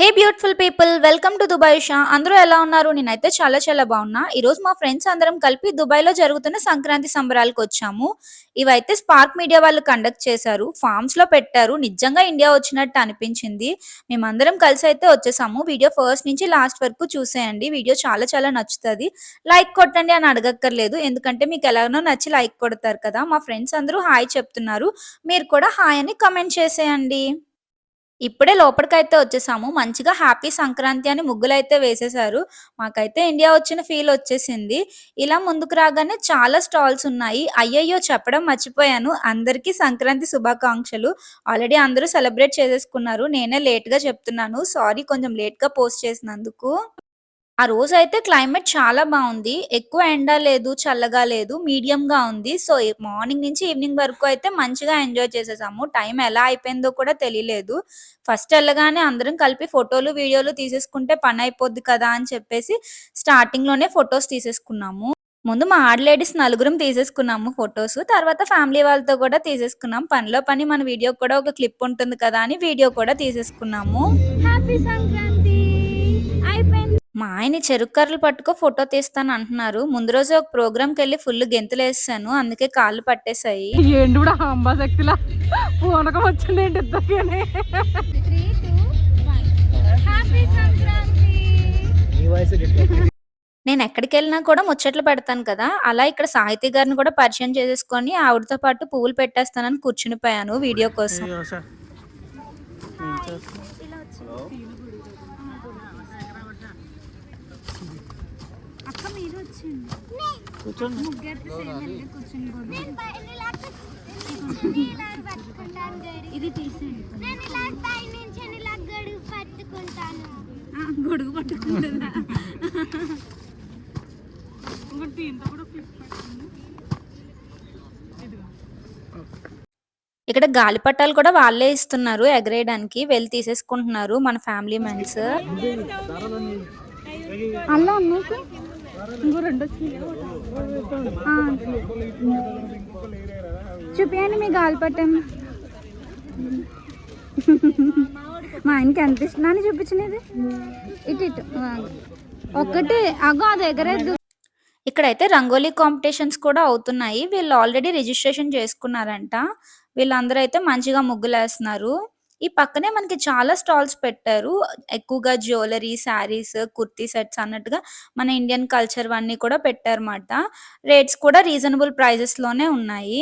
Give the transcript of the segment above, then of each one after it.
Hey beautiful people welcome to Dubai Shah అందరూ ఎలా ఉన్నారు? నేనైతే చాలా చాలా బాగున్నా. ఈరోజు మా ఫ్రెండ్స్ అందరం కలిపి దుబాయ్లో జరుగుతున్న సంక్రాంతి సంబరాలకు వచ్చాము. ఇవైతే స్పార్క్ మీడియా వాళ్ళు కండక్ట్ చేశారు. ఫార్మ్స్లో పెట్టారు. నిజంగా ఇండియా వచ్చినట్టు అనిపించింది. మేమందరం కలిసి అయితే వచ్చేసాము. వీడియో ఫస్ట్ నుంచి లాస్ట్ వరకు చూసేయండి. వీడియో చాలా చాలా నచ్చుతుంది. లైక్ కొట్టండి అని అడగక్కర్లేదు. ఎందుకంటే మీకు ఎలాగనో నచ్చి లైక్ కొడతారు కదా. మా ఫ్రెండ్స్ అందరూ హాయ్ చెప్తున్నారు. మీరు కూడా హాయ్ అని కమెంట్ చేసేయండి. ఇప్పుడే లోపలికైతే వచ్చేసాము. మంచిగా హ్యాపీ సంక్రాంతి అని ముగ్గులైతే వేసేసారు మాకైతే ఇండియా వచ్చిన ఫీల్ వచ్చేసింది. ఇలా ముందుకు రాగానే చాలా స్టాల్స్ ఉన్నాయి. అయ్యయ్యో చెప్పడం మర్చిపోయాను. అందరికీ సంక్రాంతి శుభాకాంక్షలు. ఆల్రెడీ అందరూ సెలబ్రేట్ చేసేసుకున్నారు. నేనే లేట్గా చెప్తున్నాను. సారీ కొంచెం లేట్గా పోస్ట్ చేసినందుకు. ఆ రోజు అయితే క్లైమేట్ చాలా బాగుంది ఎక్కువ ఎండ లేదు చల్లగా లేదు మీడియంగా ఉంది. సో మార్నింగ్ నుంచి ఈవినింగ్ వరకు అయితే మంచిగా ఎంజాయ్ చేసేసాము. టైం ఎలా అయిపోయిందో కూడా తెలియలేదు. ఫస్ట్ వెళ్ళగానే అందరం కలిపి ఫోటోలు వీడియోలు తీసేసుకుంటే పని అయిపోద్ది కదా అని చెప్పేసి స్టార్టింగ్లోనే ఫొటోస్ తీసేసుకున్నాము. ముందు మా ఆడ లేడీస్ నలుగురం తీసేసుకున్నాము ఫొటోస్. తర్వాత ఫ్యామిలీ వాళ్ళతో కూడా తీసేసుకున్నాం. పనిలో పని మన వీడియో కూడా ఒక క్లిప్ ఉంటుంది కదా అని వీడియో కూడా తీసేసుకున్నాము. హ్యాపీ సంక్రాంతి! అయిపోయింది. మా ఆయన చెరుకు కర్రలు పట్టుకో ఫోటో తీస్తాను అంటున్నారు. ముందు రోజు ఒక ప్రోగ్రామ్కి వెళ్ళి ఫుల్ గెంతులు వేసాను. అందుకే కాళ్ళు పట్టేశాయి. ఏంటి కూడా అంబాశక్తిలా పూనకం వచ్చింది ఏంటి నేను ఎక్కడికి వెళ్ళినా కూడా ముచ్చట్లు పెడతాను కదా. అలా ఇక్కడ సాహితీ గారిని కూడా పరిచయం చేసేసుకొని ఆవిడతో పాటు పువ్వులు పెట్టేస్తానని కూర్చుని పోయాను వీడియో కోసం. ఇది తీసేయండి. నేను ఇలా పై నుంచి ఇలా గడుగు పట్టుకుంటాను. గొడుగు పట్టుకుంటుందా? ఇక్కడ గాలిపటాలు కూడా వాళ్ళే ఇస్తున్నారు ఎగరేయడానికి. వెళ్ళి తీసేసుకుంటున్నారు మన ఫ్యామిలీ అమ్మకు ఇంకో రెండు చూపించండి మీ గాలిపట్టం మా ఆయనకి ఎంత ఇష్టం? చూపించినది ఇటు ఇటు. ఒకటి అగో అది ఎగరేద్దు ఇక్కడైతే రంగోలీ కాంపిటీషన్స్ కూడా అవుతున్నాయి. వీళ్ళు ఆల్రెడీ రిజిస్ట్రేషన్ చేసుకున్నారంట. వీళ్ళందరూ అయితే మంచిగా ముగ్గులు వేస్తున్నారు ఈ పక్కనే మనకి చాలా స్టాల్స్ పెట్టారు. ఎక్కువగా జ్యువెలరీ శారీస్ కుర్తీ సెట్స్ అన్నట్టుగా మన ఇండియన్ కల్చర్ అన్ని కూడా పెట్టారన్నమాట. రేట్స్ కూడా రీజనబుల్ ప్రైజెస్లోనే ఉన్నాయి.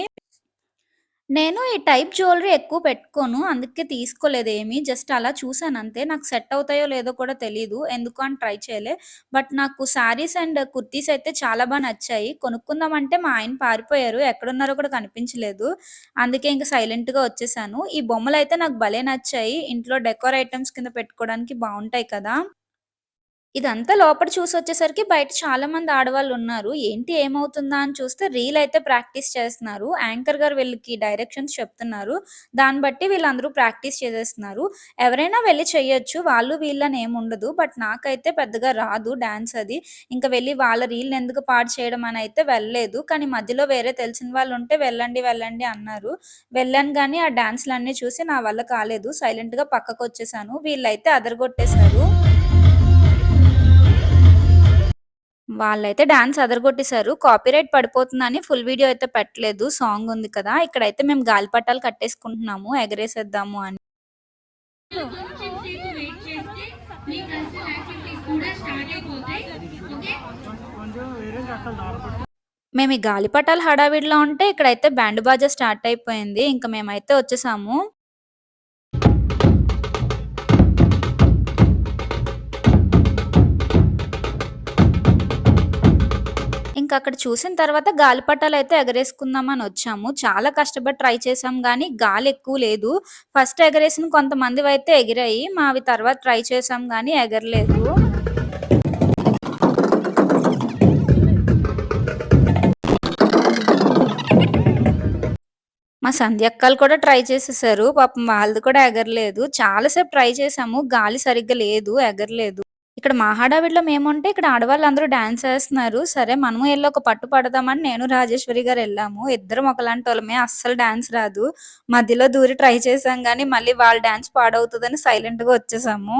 నేను ఈ టైప్ జ్యువెలరీ ఎక్కువ పెట్టుకోను అందుకే తీసుకోలేదు ఏమి. జస్ట్ అలా చూసాను అంతే. నాకు సెట్ అవుతాయో లేదో కూడా తెలీదు. ఎందుకు అని ట్రై చేయలే. బట్ నాకు శారీస్ అండ్ కుర్తీస్ అయితే చాలా బాగా నచ్చాయి. కొనుక్కుందామంటే మా ఆయన పారిపోయారు. ఎక్కడున్నారో కూడా కనిపించలేదు. అందుకే ఇంకా సైలెంట్గా వచ్చేసాను. ఈ బొమ్మలు అయితే నాకు భలే నచ్చాయి. ఇంట్లో డెకోర్ ఐటమ్స్ కింద పెట్టుకోవడానికి బాగుంటాయి కదా. ఇదంతా లోపల చూసి వచ్చేసరికి బయట చాలా మంది ఆడవాళ్ళు ఉన్నారు ఏంటి ఏమవుతుందా అని చూస్తే రీల్ అయితే ప్రాక్టీస్ చేస్తున్నారు. యాంకర్ గారు వీళ్ళకి డైరెక్షన్స్ చెప్తున్నారు. దాన్ని బట్టి వీళ్ళందరూ ప్రాక్టీస్ చేసేస్తున్నారు. ఎవరైనా వెళ్ళి చేయొచ్చు. వాళ్ళు వీళ్ళని ఏముండదు బట్ నాకైతే పెద్దగా రాదు డాన్స్ అది. ఇంకా వెళ్ళి వాళ్ళ రీల్ ఎందుకు పాడు చేయడం అని అయితే వెళ్ళలేదు. కానీ మధ్యలో వేరే తెలిసిన వాళ్ళు ఉంటే వెళ్ళండి వెళ్ళండి అన్నారు. వెళ్ళాను కానీ ఆ డాన్స్లన్నీ చూసి నా వల్ల కాలేదు. సైలెంట్గా పక్కకు వచ్చేసాను వీళ్ళైతే అదరగొట్టేశారు. వాళ్ళైతే డాన్స్ అదరగొట్టేశారు. కాపీరైట్ పడిపోతుందని ఫుల్ వీడియో అయితే పెట్టలేదు. సాంగ్ ఉంది కదా ఇక్కడైతే మేము గాలిపటాలు కట్టేసుకుంటున్నాము ఎగరేసేద్దాము అని. మేము ఈ గాలిపటాలు హడావిడిలో ఉంటే ఇక్కడైతే బ్యాండ్ బాజా స్టార్ట్ అయిపోయింది. ఇంకా మేమైతే వచ్చేసాము. ఇంకా అక్కడ చూసిన తర్వాత గాలిపటాలు అయితే ఎగరేసుకుందామని వచ్చాము. చాలా కష్టపడి ట్రై చేసాం కానీ గాలి ఎక్కువ లేదు. ఫస్ట్ ఎగరేసిన కొంతమంది అయితే ఎగిరాయి. మావి తర్వాత ట్రై చేసాం కానీ ఎగరలేదు. మా సంధ్యక్కలు కూడా ట్రై చేసేసారు. పాపం వాళ్ళది కూడా ఎగరలేదు. చాలాసేపు ట్రై చేసాము గాలి సరిగ్గా లేదు. ఎగరలేదు. ఇక్కడ మా హడావిడిలో మేముంటే ఇక్కడ ఆడవాళ్ళందరూ డాన్స్ వేస్తున్నారు. సరే మనము వెళ్ళి ఒక పట్టు పడదామని నేను రాజేశ్వరి గారు వెళ్ళాము. ఇద్దరం ఒకలాంటి వాళ్ళమే. అస్సలు డాన్స్ రాదు. మధ్యలో దూరి ట్రై చేసాం కానీ మళ్ళీ వాళ్ళ డాన్స్ పాడవుతుందని సైలెంట్గా వచ్చేసాము.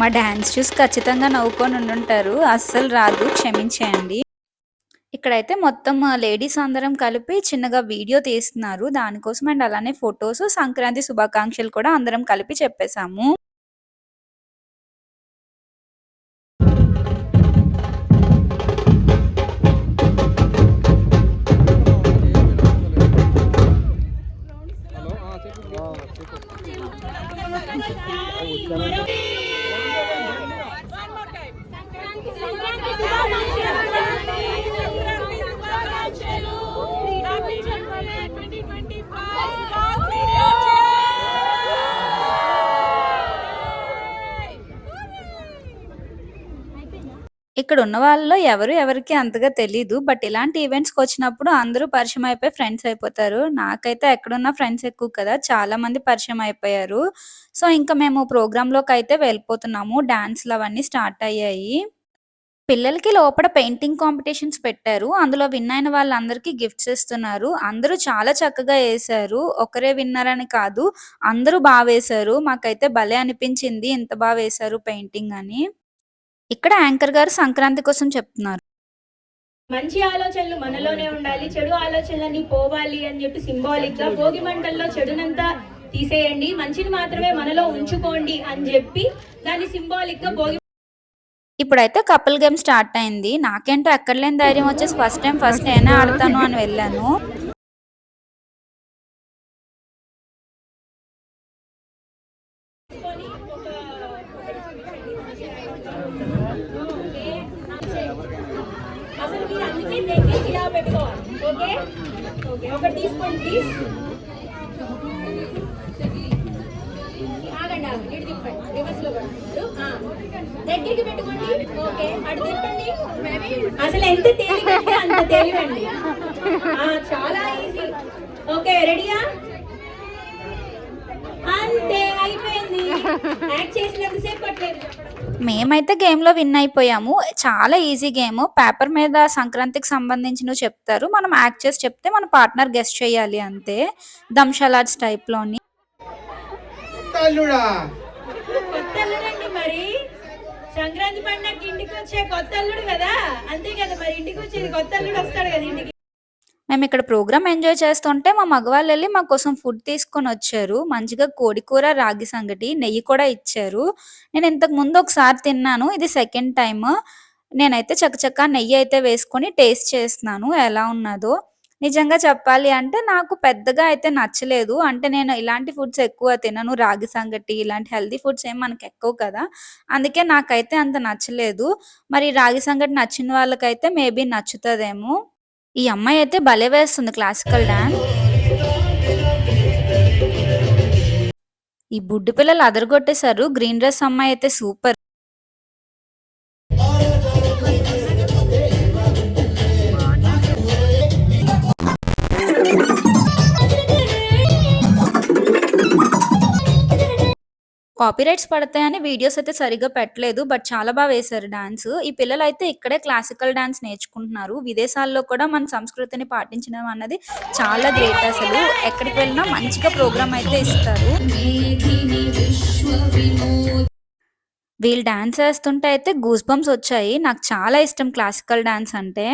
మా డాన్స్ చూసి ఖచ్చితంగా నవ్వుకొని ఉండుంటారు. అస్సలు రాదు క్షమించేయండి. ఇక్కడైతే మొత్తం లేడీస్ అందరం కలిపి చిన్నగా వీడియో తీస్తున్నారు. దానికోసం అండ్ అలానే ఫొటోస్ సంక్రాంతి శుభాకాంక్షలు కూడా అందరం కలిపి చెప్పేశాము. ఇక్కడ ఉన్న వాళ్ళలో ఎవరు ఎవరికి అంతగా తెలీదు. బట్ ఇలాంటి ఈవెంట్స్కి వచ్చినప్పుడు అందరూ పరిచయం అయిపోయి ఫ్రెండ్స్ అయిపోతారు. నాకైతే ఎక్కడున్న ఫ్రెండ్స్ ఎక్కువ కదా. చాలా మంది పరిచయం అయిపోయారు. సో ఇంకా మేము ప్రోగ్రాంలోకి అయితే వెళ్ళిపోతున్నాము. డాన్స్లు అవన్నీ స్టార్ట్ అయ్యాయి. పిల్లలకి లోపల పెయింటింగ్ కాంపిటీషన్స్ పెట్టారు. అందులో విన్ అయిన వాళ్ళందరికీ గిఫ్ట్స్ ఇస్తున్నారు. అందరూ చాలా చక్కగా వేశారు. ఒకరే విన్నర్ అని కాదు అందరూ బాగా వేశారు. మాకైతే భలే అనిపించింది. ఇంత బాగా వేశారు పెయింటింగ్ అని. ఇక్కడ యాంకర్ గారు సంక్రాంతి కోసం చెప్తున్నారు. మంచి ఆలోచనలు మనలోనే ఉండాలి చెడు ఆలోచనలన్నీ పోవాలి అని చెప్పి సింబాలిక్గా భోగి మంటల్లో చెడునంతా తీసేయండి మంచిని మాత్రమే మనలో ఉంచుకోండి అని చెప్పి దాన్ని సింబాలిక్గా భోగి ఇప్పుడైతే కపుల్ గేమ్ స్టార్ట్ అయింది. నాకేంటో ఎక్కడ లేని ధైర్యం వచ్చేసి ఫస్ట్ టైం ఫస్ట్ నేనే ఆడతాను అని వెళ్ళాను. మీరు అందుకే నెక్కి ఇలా పెట్టుకోవాలి ఓకే ఓకే ఒకటి తీసుకోండి ప్లీజ్ ఆగండి ఆగండి ఇటు తిప్పండి రివర్స్లో దగ్గరికి పెట్టుకోండి ఓకే అటు తిప్పండి అసలు ఎంత తేలికంటే అంత తేలికండి చాలా ఈజీ ఓకే రెడీయా అంతే అయిపోయింది యాక్ట్ చేసినంతసేపు పట్టలేదు మేమైతే గేమ్లో విన్ అయిపోయాము. చాలా ఈజీ గేమ్. పేపర్ మీద సంక్రాంతికి సంబంధించినవి చెప్తారు. మనం యాక్ట్ చేసి చెప్తే మన పార్ట్నర్ గెస్ట్ చేయాలి అంతే. దంషలాడ్స్ టైప్లోని అల్లుడా కొత్త అల్లుడండి మరి. సంక్రాంతి పండగకి ఇంటికి వచ్చే కొత్త అల్లుడు కదా? అంతే కదా మరి. ఇంటికి వచ్చేది కొత్త అల్లుడు వస్తాడు కదా ఇంటికి. మేము ఇక్కడ ప్రోగ్రామ్ ఎంజాయ్ చేస్తుంటే మా మగవాళ్ళు వెళ్ళి మా కోసం ఫుడ్ తీసుకొని వచ్చారు. మంచిగా కోడి కూర రాగి సంగటి నెయ్యి కూడా ఇచ్చారు. నేను ఇంతకు ముందు ఒకసారి తిన్నాను. ఇది సెకండ్ టైం నేనైతే చక్కచక్క నెయ్యి అయితే వేసుకొని టేస్ట్ చేస్తున్నాను. ఎలా ఉన్నదో. నిజంగా చెప్పాలి అంటే నాకు పెద్దగా అయితే నచ్చలేదు. అంటే నేను ఇలాంటి ఫుడ్స్ ఎక్కువ తినను. రాగి సంగటి ఇలాంటి హెల్దీ ఫుడ్స్ ఏం మనకు ఎక్కువ కదా. అందుకే నాకైతే అంత నచ్చలేదు. మరి రాగి సంగటి నచ్చిన వాళ్ళకైతే మేబీ నచ్చుతుందేమో. ఈ అమ్మాయి అయితే భలే వేస్తుంది క్లాసికల్ డాన్స్ ఈ బుడ్డి పిల్లలు అదరగొట్టేశారు. గ్రీన్ డ్రెస్ అమ్మాయి అయితే సూపర్ కాపీరైట్స్ పడతాయని వీడియోస్ అయితే సరిగ్గా పెట్టలేదు బట్ చాలా బాగా వేశారు డాన్స్ ఈ పిల్లలు అయితే ఇక్కడే క్లాసికల్ డాన్స్ నేర్చుకుంటున్నారు. విదేశాల్లో కూడా మన సంస్కృతిని పాటించడం అన్నది చాలా గ్రేట్ అసలు. ఎక్కడికి వెళ్ళినా మంచిగా ప్రోగ్రామ్ అయితే ఇస్తారు. వీళ్ళు డాన్స్ వేస్తుంటే అయితే గూస్ బంప్స్ వచ్చాయి. నాకు చాలా ఇష్టం క్లాసికల్ డాన్స్ అంటే.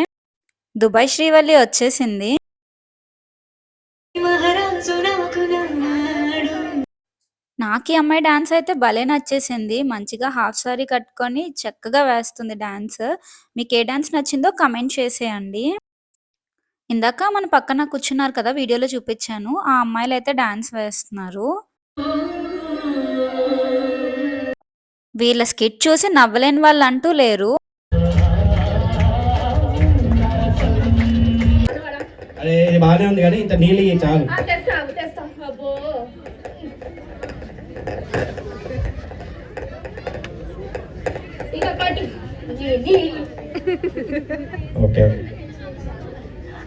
దుబాయ్ శ్రీవల్లి వచ్చేసింది. నాకు ఈ అమ్మాయి డాన్స్ అయితే భలే నచ్చేసింది. మంచిగా హాఫ్ సారీ కట్టుకొని చక్కగా వేస్తుంది డాన్స్. మీకు ఏ డాన్స్ నచ్చిందో కమెంట్ చేసేయండి. ఇందాక మన పక్కన కూర్చున్నారు కదా వీడియోలో చూపించాను. ఆ అమ్మాయిలు అయితే డాన్స్ వేస్తున్నారు. వీళ్ళ స్కిట్ చూసి నవ్వలేని వాళ్ళు అంటూ లేరు. అరే ఇది బాగానే ఉంది కానీ ఇంత నీళ్ళు ఇయ్యి చాలు తెస్తాను తెస్తాం అబ్బో ఇక పట్టు ఓకే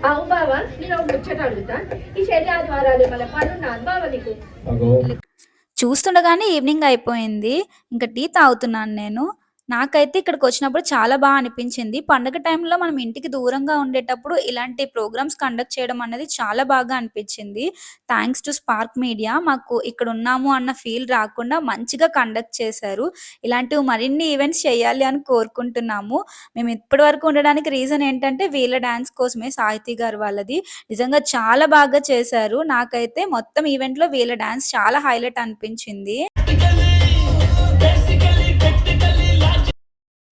అవు బావా నేను ఒక ముచ్చట అడుగుతా. ఈ శని ఆదివారాలు మన పనున్నాను బావా నీకు. అగో. చూస్తుండగానే ఈవినింగ్ అయిపోయింది. ఇంకా టీ తాగుతున్నాను నేను. నాకైతే ఇక్కడికి వచ్చినప్పుడు చాలా బాగా అనిపించింది. పండగ టైంలో మనం ఇంటికి దూరంగా ఉండేటప్పుడు ఇలాంటి ప్రోగ్రామ్స్ కండక్ట్ చేయడం అనేది చాలా బాగా అనిపించింది. థ్యాంక్స్ టు స్పార్క్ మీడియా మాకు ఇక్కడ ఉన్నాము అన్న ఫీల్ రాకుండా మంచిగా కండక్ట్ చేశారు. ఇలాంటివి మరిన్ని ఈవెంట్స్ చేయాలి అని కోరుకుంటున్నాము. మేము ఇప్పటి వరకు ఉండడానికి రీజన్ ఏంటంటే వీళ్ళ డాన్స్ కోసమే సాహితీ గారు వాళ్ళది. నిజంగా చాలా బాగా చేశారు. నాకైతే మొత్తం ఈవెంట్‌లో వీళ్ళ డాన్స్ చాలా హైలైట్ అనిపించింది.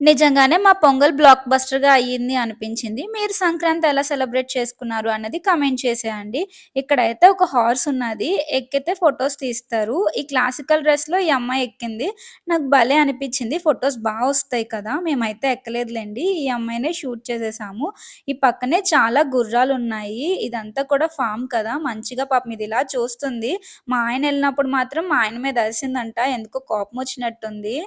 నిజంగానే మా పొంగల్ బ్లాక్ బస్టర్‌గా అయ్యింది అనిపించింది. మీరు సంక్రాంతి ఎలా సెలబ్రేట్ చేసుకున్నారు అన్నది కమెంట్ చేసేయండి. ఇక్కడైతే ఒక హార్స్ ఉన్నది. ఎక్కితే ఫొటోస్ తీస్తారు. ఈ క్లాసికల్ డ్రెస్‌లో ఈ అమ్మాయి ఎక్కింది. నాకు భలే అనిపించింది. ఫొటోస్ బాగా వస్తాయి కదా! మేమైతే ఎక్కలేదులేండి ఈ అమ్మాయినే షూట్ చేసేసాము. ఈ పక్కనే చాలా గుర్రాలు ఉన్నాయి ఇదంతా కూడా ఫామ్ కదా! మంచిగా పాపం ఇది ఇలా చూస్తుంది. మా ఆయన వెళ్ళినప్పుడు మాత్రం మా ఆయన మీద అరిసిందంట. ఎందుకో కోపం వచ్చినట్టుంది.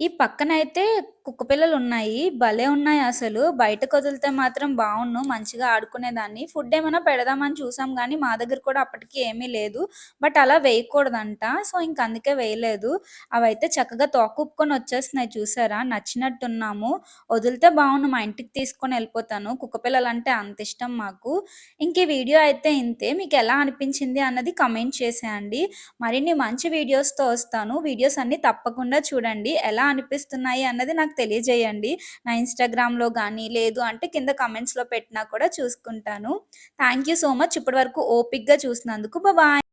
ఈ పక్కనైతే కుక్కపిల్లలున్నాయి. భలే ఉన్నాయి అసలు. బయటకు వదిలితే మాత్రం బాగుండు మంచిగా ఆడుకునేదాన్ని. ఫుడ్ ఏమైనా పెడదామని చూసాం కానీ మా దగ్గర కూడా అప్పటికి ఏమీ లేదు. బట్ అలా వేయకూడదంట. సో, ఇంక అందుకే వేయలేదు. అవైతే చక్కగా తోకూపుకొని వచ్చేస్తున్నాయి చూసారా? నచ్చినట్టున్నాము. వదిలితే బాగుండు మా ఇంటికి తీసుకొని వెళ్ళిపోతాను కుక్కపిల్లలు కుక్కపిల్లలంటే అంత ఇష్టం మాకు. ఇంక ఈ వీడియో అయితే ఇంతే. మీకు ఎలా అనిపించింది అన్నది కమెంట్ చేసేయండి. మరిన్ని మంచి వీడియోస్‌తో వస్తాను. వీడియోస్ అన్నీ తప్పకుండా చూడండి. ఎలా అనిపిస్తున్నాయి అన్నది నాకు తెలియజేయండి. నా ఇన్‌స్టాగ్రామ్‌లో కానీ లేదు అంటే కింద కమెంట్స్లో పెట్టినా కూడా చూసుకుంటాను. థ్యాంక్ యూ సో మచ్ ఇప్పటి వరకు ఓపికగా చూసినందుకు. బాయ్